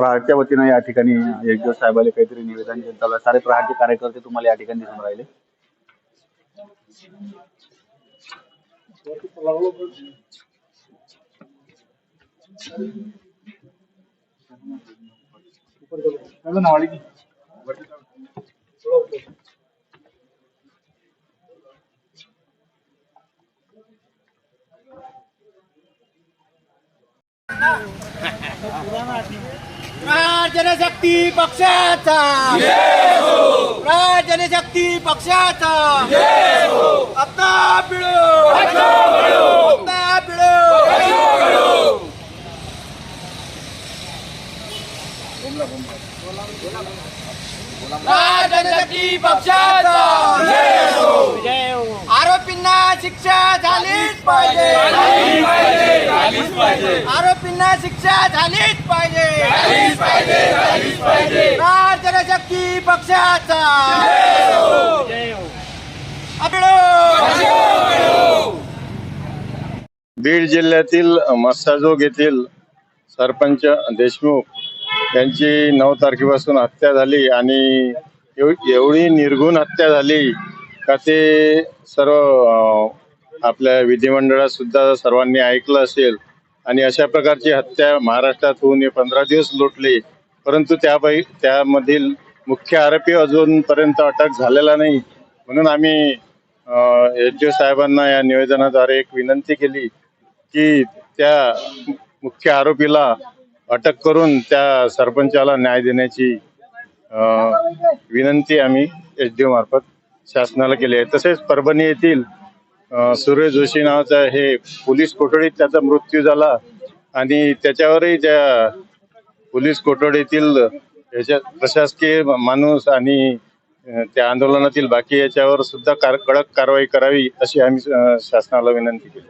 प्रहारच्या वतीनं या ठिकाणी यशदेव साहेबाले काहीतरी निवेदन देण्यात आलं सारे प्रहारचे कार्यकर्ते तुम्हाला या ठिकाणी दिसून राहिले. जनशक्ती पक्षाचा. जनशक्ती पक्षाचा. आता पिळो आता पिळो जनशक्ती पक्षाचा. आरोपींना शिक्षा झालीच पाहिजे. आरोपींना शिक्षा झालीच पाहिजे. जनशक्ती पक्षाचा. अपिळो. बीड जिल्ह्यातील मस्साजोग येथील सरपंच देशमुख यांची नऊ तारखेपासून हत्या झाली आणि एव- एवढी निर्घुण हत्या झाली का ते सर्व आपल्या विधिमंडळात सुद्धा सर्वांनी ऐकलं असेल. आणि अशा प्रकारची हत्या महाराष्ट्रात होऊन हे पंधरा दिवस लोटले. परंतु त्यापै त्यामधील मुख्य आरोपी अजूनपर्यंत अटक झालेला नाही. म्हणून आम्ही एच. डी साहेबांना या निवेदनाद्वारे एक विनंती केली की त्या मुख्य आरोपीला अटक करून त्या सरपंचाला न्याय देण्याची विनंती आम्ही एच. डी. मार्फत शासनाला केली आहे. तसेच परभणी येथील सुरेश जोशी नावाचा हे पोलीस कोठडीत त्याचा मृत्यू झाला. आणि त्याच्यावरही त्या पोलीस कोठडीतील याच्या प्रशासकीय माणूस आणि त्या आंदोलनातील बाकी याच्यावर सुद्धा कार कडक कारवाई करावी अशी आम्ही शासनाला विनंती केली.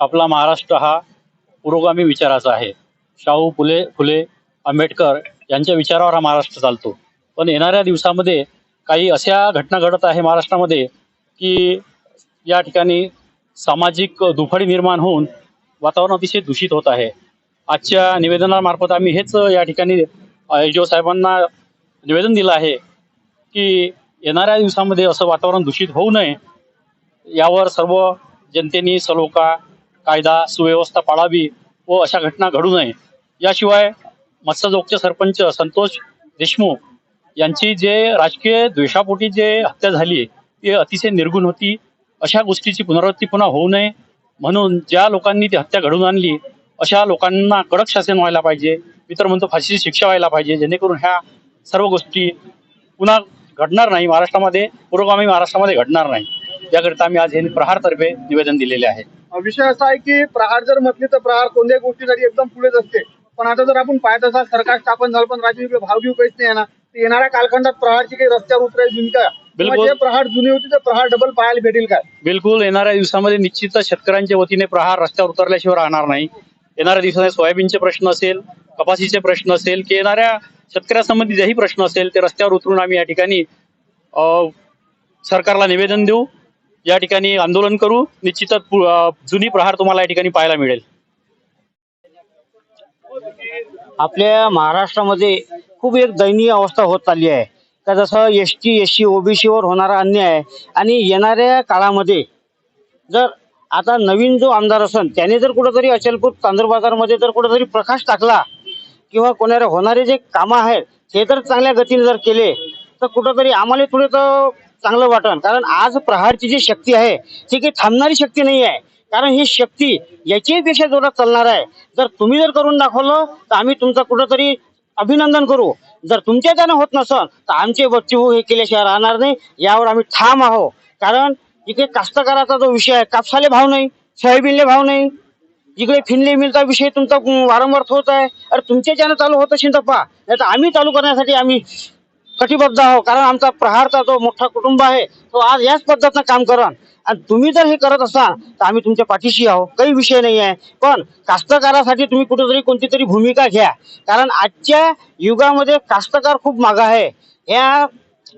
आपला महाराष्ट्र हा पुरोगामी विचाराचा आहे. शाहू फुले फुले आंबेडकर यांच्या विचारावर हा महाराष्ट्र चालतो. पण येणाऱ्या दिवसामध्ये काही अशा घटना घडत आहे महाराष्ट्रामध्ये की या ठिकाणी सामाजिक दुफाडी निर्माण होऊन वातावरण अतिशय दूषित होत आहे. आजच्या निवेदनामार्फत आम्ही हेच या ठिकाणी एजओ साहेबांना निवेदन दिलं आहे की येणाऱ्या दिवसामध्ये असं वातावरण दूषित होऊ नये. यावर सर्व जनतेने सलोखा कायदा सुव्यवस्था पाळावी व अशा घटना घडू नये. याशिवाय मत्स्यजोगचे सरपंच संतोष देशमुख यांची जे राजकीय द्वेषापोटी जे हत्या झाली ती अतिशय निर्गुण होती. अशा गोष्टीची पुनरावृत्ती पुन्हा होऊ नये. म्हणून ज्या लोकांनी ती हत्या घडवून आणली अशा लोकांना कडक शासन व्हायला पाहिजे. मी तर म्हणतो फाशीची शिक्षा व्हायला पाहिजे. जेणेकरून ह्या सर्व गोष्टी पुन्हा घडणार नाही. महाराष्ट्रामध्ये पुरोगामी महाराष्ट्रामध्ये घडणार नाही. याकरिता आम्ही आज हे प्रहारतर्फे निवेदन दिलेले आहे. विषय असा आहे की प्रहार जर म्हटली तर प्रहार कोणत्याही गोष्टीसाठी एकदम पुढेच असते. पण आता जर आपण पाहत असाल सरकार स्थापन झालं पण राज्य भावगीव काहीच नाही येणार. येणाऱ्या कालखंडात प्रहारची काही रस्त्यावर उतरायची भूमिका बिलकुल. जे प्रहार जुनी होती ते प्रहार डबल पाहायला भेटेल काय बिलकुल. येणाऱ्या दिवसामध्ये निश्चितच शेतकऱ्यांच्या वतीने प्रहार रस्त्यावर उतरल्याशिवाय राहणार नाही. येणाऱ्या दिवसामध्ये सोयाबीनचे प्रश्न असेल कपाशीचे प्रश्न असेल की येणाऱ्या शेतकऱ्यासंबंधी जेही प्रश्न असेल ते रस्त्यावर उतरून आम्ही या ठिकाणी सरकारला निवेदन देऊ. या ठिकाणी आंदोलन करू. निश्चितच जुनी प्रहार तुम्हाला या ठिकाणी पाहायला मिळेल. आपल्या महाराष्ट्रामध्ये खूप एक दयनीय अवस्था होत चालली आहे. का जसं एस टी एस सी ओबीसीवर होणारा अन्याय आणि येणाऱ्या काळामध्ये जर आता नवीन जो आमदार असन त्याने जर कुठंतरी अचलपूर चांदूर बाजारमध्ये जर कुठंतरी प्रकाश टाकला किंवा कोणाला होणारे जे कामं आहेत ते जर चांगल्या गतीने जर केले तर कुठंतरी आम्हाला थोडं तर चांगलं वाटन. कारण आज प्रहारची जी शक्ती आहे ती काही थांबणारी शक्ती नाही आहे कारण ही शक्ती याचीही पेक्षा जोरात चालणार आहे. जर तुम्ही जर करून दाखवलं तर आम्ही तुमचं कुठंतरी अभिनंदन करू. जर तुमच्या त्यानं होत नसल तर आमचे बच्चू हो हे केल्याशिवाय राहणार नाही. यावर आम्ही ठाम आहो कारण इकडे कास्तकाराचा जो विषय आहे कापसाले भाव नाही सोयाबीनले भाव नाही. जिकडे फिनले मिलचा विषय तुमचा वारंवार होत आहे. अरे तुमच्या ज्यानं चालू होत असेल तर पहा. नाही तर आम्ही चालू करण्यासाठी आम्ही कटिबद्ध आहोत. कारण आमचा प्रहारचा जो मोठा कुटुंब आहे तो आज याच पद्धतीनं काम करण आणि तुम्ही जर हे करत असाल तर आम्ही तुमच्या पाठीशी आहोत. काही विषय नाही आहे पण कास्तकारासाठी तुम्ही कुठेतरी कोणती तरी भूमिका घ्या. कारण आजच्या युगामध्ये कास्तकार खूप मागा आहे. या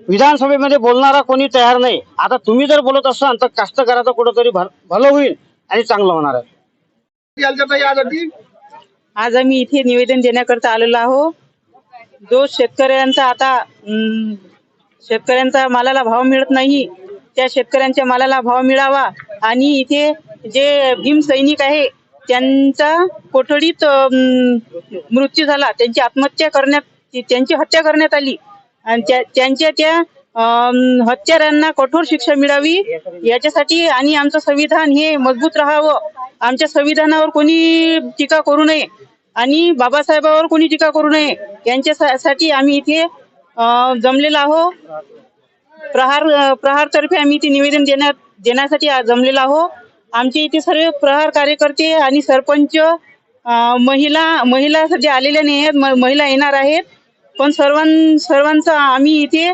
विधानसभेमध्ये बोलणारा कोणी तयार नाही. आता तुम्ही जर बोलत असाल तर कास्तकाराचं कुठेतरी भल- भलं होईल आणि चांगलं होणार आहे. आज आम्ही इथे निवेदन देण्याकरता आलेलो आहो जो शेतकऱ्यांचा आता शेतकऱ्यांचा मालाला भाव मिळत नाही त्या शेतकऱ्यांच्या मालाला भाव मिळावा आणि इथे जे भीम सैनिक आहे त्यांचा कोठडीत मृत्यू झाला त्यांची आत्महत्या करण्यात त्यांची हत्या करण्यात आली आणि त्यांच्या त्या अं, हत्यारांना कठोर शिक्षा मिळावी याच्यासाठी आणि आमचं संविधान हे मजबूत राहावं. आमच्या संविधानावर कोणी टीका करू नये. आणि बाबासाहेबावर कोणी टीका करू नये यांच्यासाठी आम्ही इथे अं, जमलेलो आहो प्रहार प्रहार तर्फे आम्ही इथे निवेदन देण्यात देण्यासाठी आज जमलेलो आहो आमचे इथे सर्व प्रहार कार्यकर्ते आणि सरपंच महिला महिला सध्या आलेल्या नाही आहेत म- महिला येणार आहेत. पण सर्वां सर्वांचा आम्ही इथे